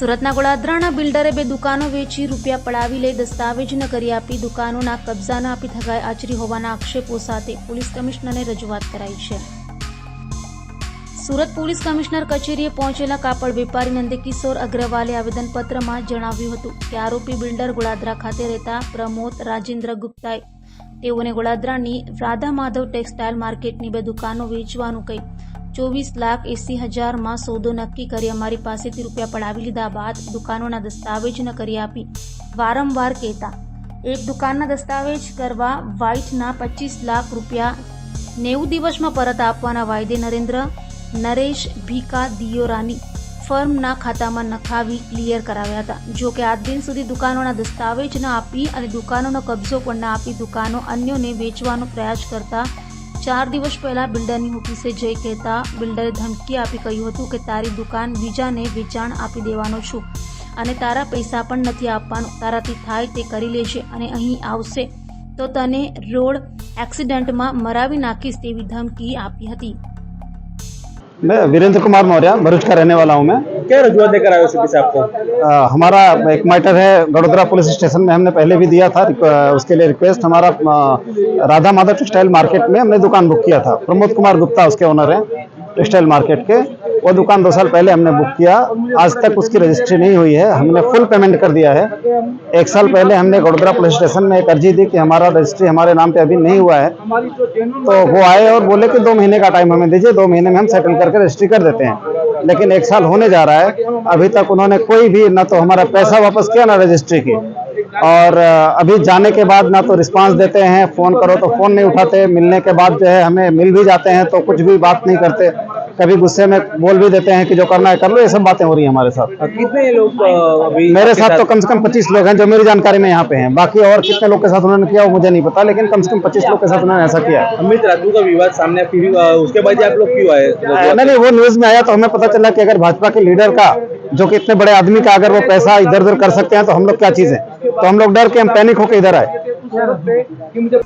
સુરતના ગોળાદરાના બિલ્ડરે બે દુકાનો વેચી રૂપિયા પડાવી લઈ દસ્તાવેજ ન કરી આપી. દુકાનોના કબજા ન આપી થગાઈ આચરી હોવાના આક્ષેપો સાથે પોલીસ કમિશનરને રજૂઆત કરાઈ છે. સુરત પોલીસ કમિશનર કચેરીએ પહોંચેલા કાપડ વેપારી નંદકિશોર અગ્રવાલે આવેદનપત્રમાં જણાવ્યું હતું કે આરોપી બિલ્ડર ગોળાદરા ખાતે રહેતા પ્રમોદ રાજેન્દ્ર ગુપ્તાએ તેઓને ગોળાદરાની રાધા માધવ ટેક્સટાઇલ માર્કેટની બે દુકાનો વેચવાનું કહી ચોવીસ લાખ એસી હજારમાં સોદો નક્કી કરી અમારી પાસેથી રૂપિયા પડાવી લીધા બાદ દુકાનોના દસ્તાવેજ ન કરી આપી વારંવાર કહેતા, એક દુકાનના દસ્તાવેજ કરવા વ્હાઇટના પચીસ લાખ રૂપિયા નેવું દિવસમાં પરત આપવાના વાયદે નરેન્દ્ર નરેશ ભીકા દિયોરાની ફર્મના ખાતામાં નખાવી ક્લિયર કરાવ્યા હતા. જો કે આજ દિન સુધી દુકાનોના દસ્તાવેજ ન આપી અને દુકાનોનો કબજો પણ ન આપી દુકાનો અન્યોને વેચવાનો પ્રયાસ કરતા ચાર દિવસ પહેલા બિલ્ડરની ઓફિસે જઈ કહેતા બિલ્ડરે ધમકી આપી કહ્યું હતું કે, તારી દુકાન બીજાને વેચાણ આપી દેવાનો છું અને તારા પૈસા પણ નથી આપવાનું. તારાથી થાય તે કરી લેશે અને અહીં આવશે તો તને રોડ એક્સિડન્ટમાં મરાવી નાખીશ, તેવી ધમકી આપી હતી. मैं वीरेंद्र कुमार मौर्य भरूच का रहने वाला हूँ मैं। क्या रजुआत देकर आए हो साहब को आ, हमारा एक मैटर है गड़ोदरा पुलिस स्टेशन में हमने पहले भी दिया था उसके लिए रिक्वेस्ट। हमारा राधा माधव टेक्सटाइल मार्केट में हमने दुकान बुक किया था। प्रमोद कुमार गुप्ता उसके ओनर हैं टेक्सटाइल मार्केट के। वो दुकान दो साल पहले हमने बुक किया। आज तक उसकी रजिस्ट्री नहीं हुई है। हमने फुल पेमेंट कर दिया है। एक साल पहले हमने गड़ोदरा पुलिस स्टेशन में एक अर्जी दी कि हमारा रजिस्ट्री हमारे नाम पे अभी नहीं हुआ है। तो वो आए और बोले कि दो महीने का टाइम हमें दीजिए, दो महीने में हम सेटल करके रजिस्ट्री कर देते हैं। लेकिन एक साल होने जा रहा है। अभी तक उन्होंने कोई भी ना तो हमारा पैसा वापस किया, ना रजिस्ट्री की। और अभी जाने के बाद ना तो रिस्पांस देते हैं, फ़ोन करो तो फ़ोन नहीं उठाते। मिलने के बाद जो है हमें मिल भी जाते हैं तो कुछ भी बात नहीं करते। कभी गुस्से में बोल भी देते हैं कि जो करना है कर लो ये सब बातें हो रही है हमारे साथ। कितने लोग अभी मेरे साथ तो कम से कम 25 लोग हैं जो मेरी जानकारी में यहाँ पे हैं। बाकी और कितने लोग के साथ उन्होंने किया वो मुझे नहीं पता लेकिन कम से कम 25 लोग के साथ उन्होंने ऐसा किया। अमित राजू का विवाद सामने फिर उसके बाद आप लोग क्यों आए? नहीं नहीं वो न्यूज़ में आया तो हमें पता चला कि अगर भाजपा के लीडर का जो कि इतने बड़े आदमी का अगर वो पैसा इधर उधर कर सकते हैं तो हम लोग क्या चीज़ है? तो हम लोग डर के हम पैनिक होकर इधर आए। मुझे